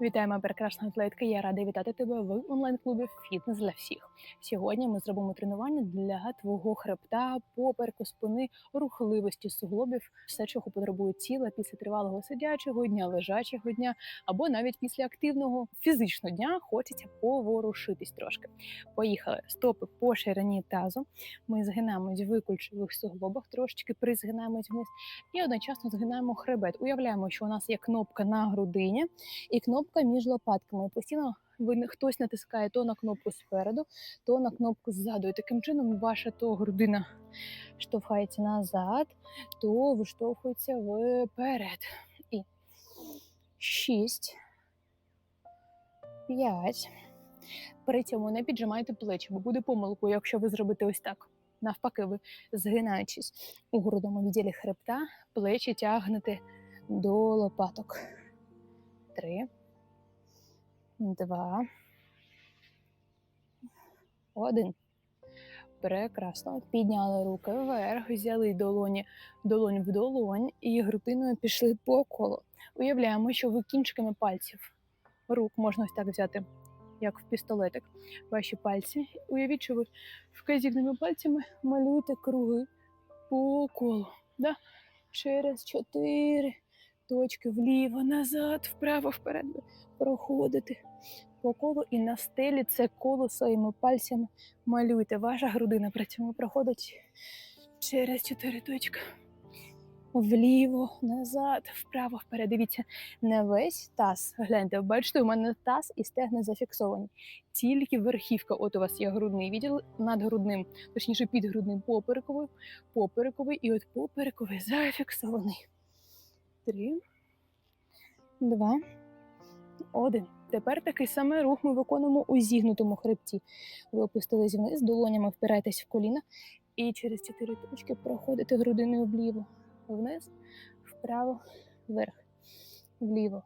Вітаємо, прекрасна атлетка. Я рада вітати тебе в онлайн-клубі Фітнес для всіх. Сьогодні ми зробимо тренування для твого хребта, попереку, спини, рухливості суглобів, все, чого потребує тіла після тривалого сидячого дня, лежачого дня, або навіть після активного фізичного дня хочеться поворушитись трошки. Поїхали. Стопи по ширині тазу. Ми згинаємось в кульшових суглобах, трошечки призгинаємось вниз і одночасно згинаємо хребет. Уявляємо, що у нас є кнопка на грудині і кнопка між лопатками. Постійно хтось натискає то на кнопку спереду, то на кнопку ззаду. І таким чином ваша то грудина штовхається назад, то виштовхується вперед. І шість, п'ять. При цьому не піджимайте плечі, бо буде помилкою, якщо ви зробите ось так. Навпаки, ви згинаючись у грудному відділі хребта, плечі тягнете до лопаток. Три два, один. Прекрасно. Підняли руки вверх, взяли долоні, долонь в долонь і грудиною пішли по колу. Уявляємо, що ви кінчиками пальців рук можна ось так взяти, як в пістолетик, ваші пальці. Уявіть, що ви вказівними пальцями малюєте круги по колу. Да? Через чотири точки вліво, назад, вправо, вперед проходите по колу і на стелі це коло своїми пальцями малюйте. Ваша грудина при цьому проходить через чотири точки. Вліво, назад, вправо, вперед. Дивіться, не весь таз. Гляньте, бачите, у мене таз і стегна зафіксовані. Тільки верхівка. От у вас є грудний відділ над грудним, точніше під грудним поперековий, поперековий і от поперековий зафіксований. Три, два, один. Тепер такий самий рух ми виконуємо у зігнутому хребті. Ви опустились вниз, долонями впираєтесь в коліна і через чотири точки проходите грудиною вліво, вниз, вправо, вверх, вліво,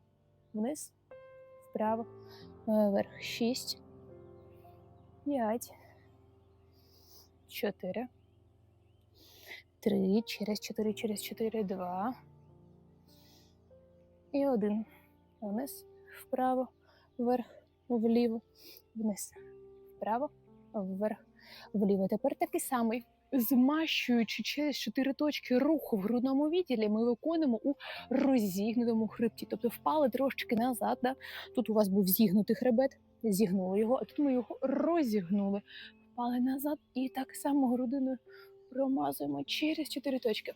вниз, вправо, вверх. Шість, п'ять, чотири, три, через чотири, через чотири, два. І один. Вниз, вправо, вверх, вліво, вниз, вправо, вверх, вліво. Тепер такий самий. Змащуючи через чотири точки руху в грудному відділі, ми виконуємо у розігнутому хребті. Тобто впали трошки назад. Да? Тут у вас був зігнутий хребет, зігнули його, а тут ми його розігнули, впали назад і так само грудиною промазуємо через чотири точки.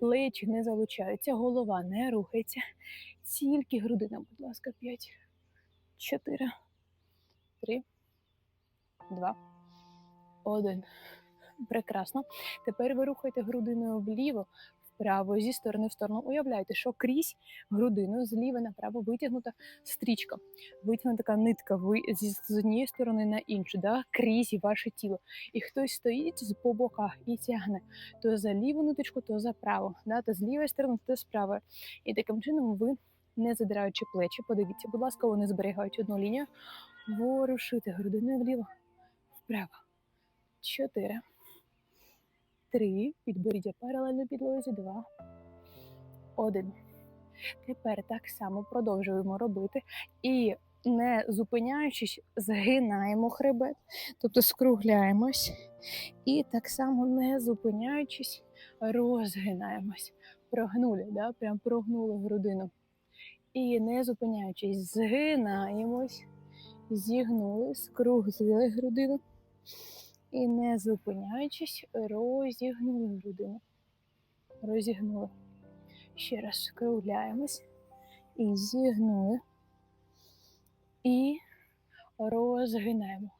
Плечі не залучаються, голова не рухається. Тільки грудина, будь ласка, п'ять, чотири, три, два, один. Прекрасно. Тепер ви рухаєте грудиною вліво, вправо, зі сторони в сторону. Уявляйте, що крізь грудину зліва направо витягнута стрічка, витягнута така нитка ви з однієї сторони на іншу, да? крізь ваше тіло. І хтось стоїть по боках і тягне то за ліву ниточку, то за праву, да? то з лівої сторони, то з правої. І таким чином ви. Не задираючи плечі, подивіться, будь ласка, вони зберігають одну лінію. Ворушити грудиною вліво, вправо. Чотири. Три. Підборіддя паралельно підлозі. Два. Один. Тепер так само продовжуємо робити. І не зупиняючись, згинаємо хребет, тобто скругляємось. І так само не зупиняючись, розгинаємось. Прогнули, да? прям прогнули грудину. І не зупиняючись, згинаємось, зігнули, скруглили грудину. І не зупиняючись, розігнули грудину. Розігнули. Ще раз скругляємось. І зігнули. І розгинаємо.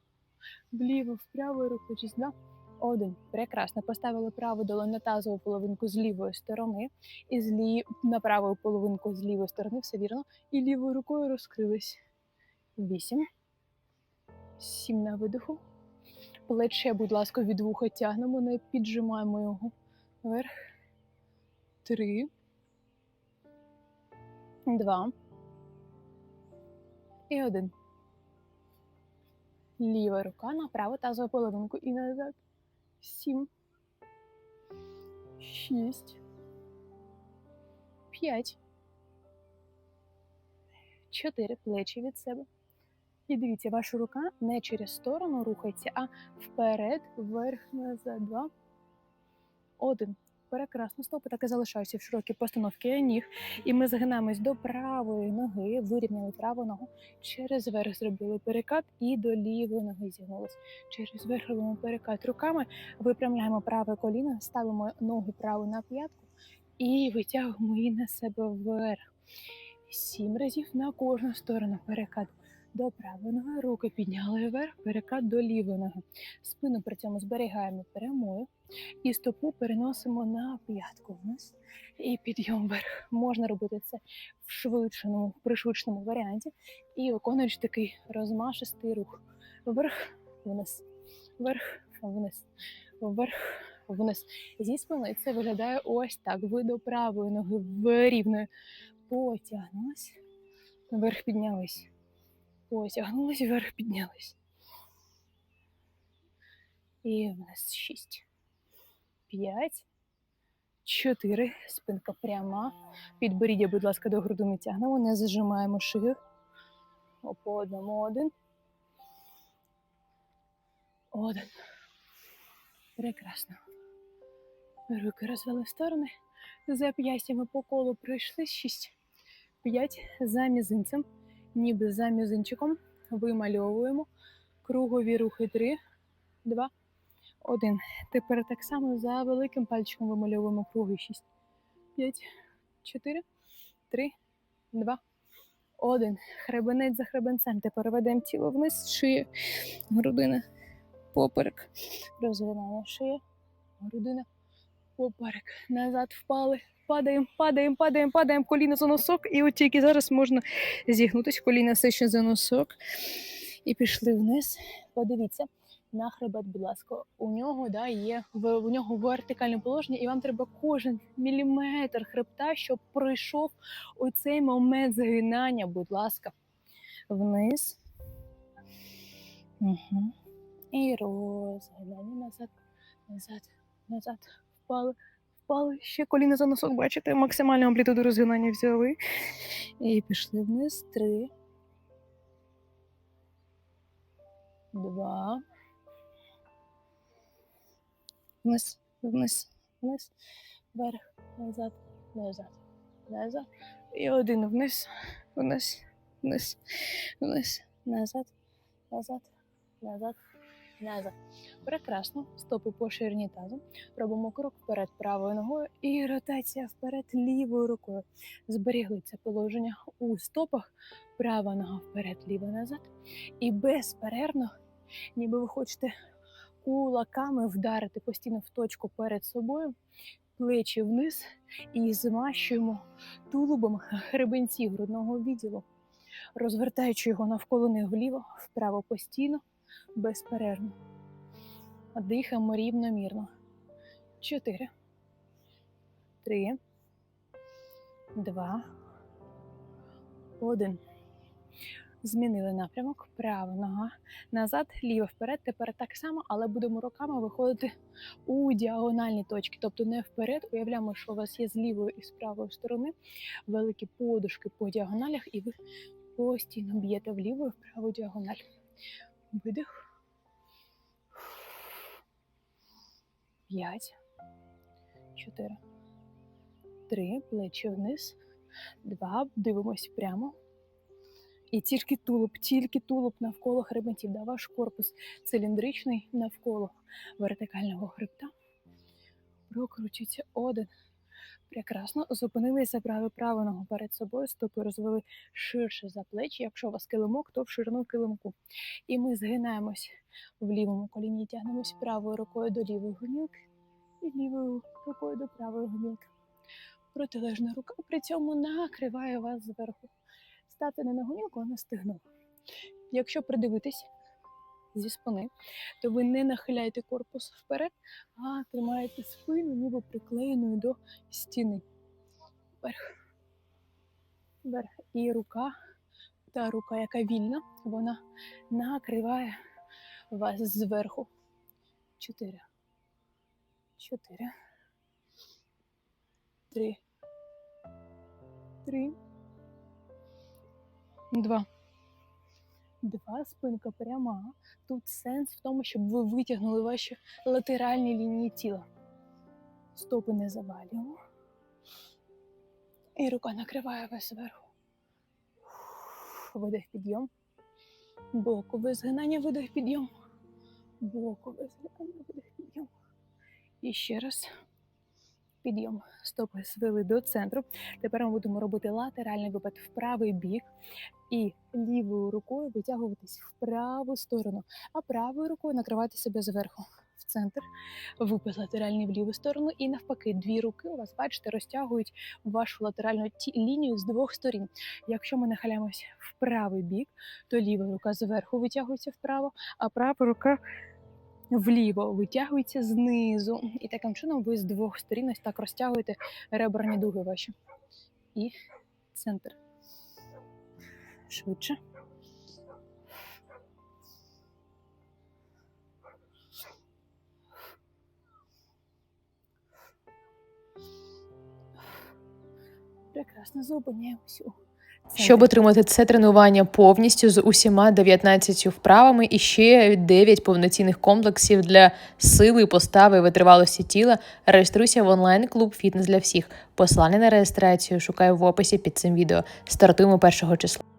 Вліво, вправо, рухаючись на один. Прекрасно. Поставили праву долоню на тазову половинку з лівої сторони, і з лі... на праву половинку з лівої сторони, все вірно. І лівою рукою розкрились. Вісім. Сім на видиху. Плече, будь ласка, від вуха тягнемо, не піджимаємо його. Вверх. Три. Два. І один. Ліва рука на праву тазову половинку і назад. Сім. Шість. П'ять. чотири плечі від себе. І дивіться, ваша рука не через сторону рухається, а вперед, вверх, назад. Два. Один. Прекрасно. Стопи так і залишаються в широкій постановці ніг. І ми згинаємось до правої ноги, вирівняли праву ногу, через верх зробили перекат і до лівої ноги зігнулись. Через верх робимо перекат руками, випрямляємо праве коліно, ставимо ногу праву на п'ятку і витягуємо її на себе вверх. Сім разів на кожну сторону перекат до правої ноги, руки підняли вверх, перекат до лівої ноги. Спину при цьому зберігаємо прямою і стопу переносимо на п'ятку вниз і підйом вверх. Можна робити це в швидшеному, пришвидшеному варіанті і виконуючи такий розмашистий рух. Вверх, вниз, вверх, вниз, вверх, вниз. Зі спиною це виглядає ось так. Ви до правої ноги рівною потягнулись, вверх піднялись. Потягнулись, вверх піднялись. І в нас шість. П'ять. Чотири. Спинка пряма. Підборіддя, будь ласка, до грудини тягнемо, не зажимаємо шию. По одному один. Один. Прекрасно. Руки розвели в сторони. Зап'ястями по колу пройшли. Шість. П'ять. За мізинцем ніби за мізинчиком вимальовуємо кругові рухи 3, 2, 1. Тепер так само за великим пальчиком вимальовуємо круги 6, 5, 4, 3, 2, 1. Хребенець за хребенцем. Тепер ведемо тіло вниз, шия, грудина, поперек. Розвиваємо шия, грудина, поперек. Назад впали. Падаємо, падаємо, падаємо, падаємо, коліно за носок, і от тільки зараз можна зігнутися, коліна все ще за носок. І пішли вниз. Подивіться на хребет, будь ласка. У нього да, є в, у нього вертикальне положення, і вам треба кожен міліметр хребта, щоб пройшов у цей момент згинання, будь ласка, вниз. Угу. І розгинання назад, назад, назад. Впали впали, ще коліна за носок, бачите, максимальну амплітуду розгинання взяли. І пішли вниз. Три. Два. Вниз, вниз, вниз, вверх, назад, назад, назад. І один вниз, вниз, вниз, вниз, назад, назад, назад, назад. Прекрасно. Стопи по ширині тазу. Робимо крок вперед правою ногою і ротація вперед лівою рукою. Зберігли це положення у стопах. Права нога вперед, ліва назад. І безперервно, ніби ви хочете кулаками вдарити постійно в точку перед собою, плечі вниз і змащуємо тулубом гребенці грудного відділу, розвертаючи його навколо них вліво, вправо постійно, безперервно. Дихаємо рівномірно. Чотири. Три. Два. Один. Змінили напрямок. Права нога назад, ліва вперед. Тепер так само, але будемо руками виходити у діагональні точки. Тобто не вперед. Уявляємо, що у вас є з лівої і з правої сторони великі подушки по діагоналях, і ви постійно б'єте в ліву і в праву діагональ. Видих. П'ять, чотири, три, плечі вниз, два. Дивимось прямо. І тільки тулуб, тільки тулуб навколо хребетів. Да, ваш корпус циліндричний навколо вертикального хребта. Прокручується один. Прекрасно. Зупинилися, забрали праву ногу перед собою, стопи розвели ширше за плечі. Якщо у вас килимок, то в ширину килимку. І ми згинаємось в лівому коліні, тягнемось правою рукою до лівої гомілки і лівою рукою до правої гомілки. Протилежна рука при цьому накриває вас зверху. Стати не на гомілку, а на стегно. Якщо придивитись зі спини, то ви не нахиляєте корпус вперед, а тримаєте спину, ніби приклеєною до стіни. Вверх. Вверх. І рука, та рука, яка вільна, вона накриває вас зверху. Чотири. Чотири. Три. Три. Два. Два. Спинка пряма. Тут сенс в тому, щоб ви витягнули ваші латеральні лінії тіла. Стопи не завалюємо. І рука накриває вас зверху. Видих підйом. Бокове згинання, видих підйом. Бокове згинання, видих підйом. І ще раз. Підйом. Стопи звели до центру. Тепер ми будемо робити латеральний випад в правий бік і лівою рукою витягуватись в праву сторону, а правою рукою накривати себе зверху в центр, випад латеральний в ліву сторону, і навпаки, дві руки у вас, бачите, розтягують вашу латеральну ті- лінію з двох сторін. Якщо ми нахиляємось в правий бік, то ліва рука зверху витягується вправо, а права рука вліво витягується знизу. І таким чином ви з двох сторін ось так розтягуєте реберні дуги ваші. І центр. Швидше. Прекрасно зупиняємось Щоб отримати це тренування повністю з усіма 19 вправами і ще 9 повноцінних комплексів для сили, постави і витривалості тіла, реєструйся в онлайн-клуб Фітнес для всіх. Посилання на реєстрацію шукай в описі під цим відео. Стартуємо 1 числа.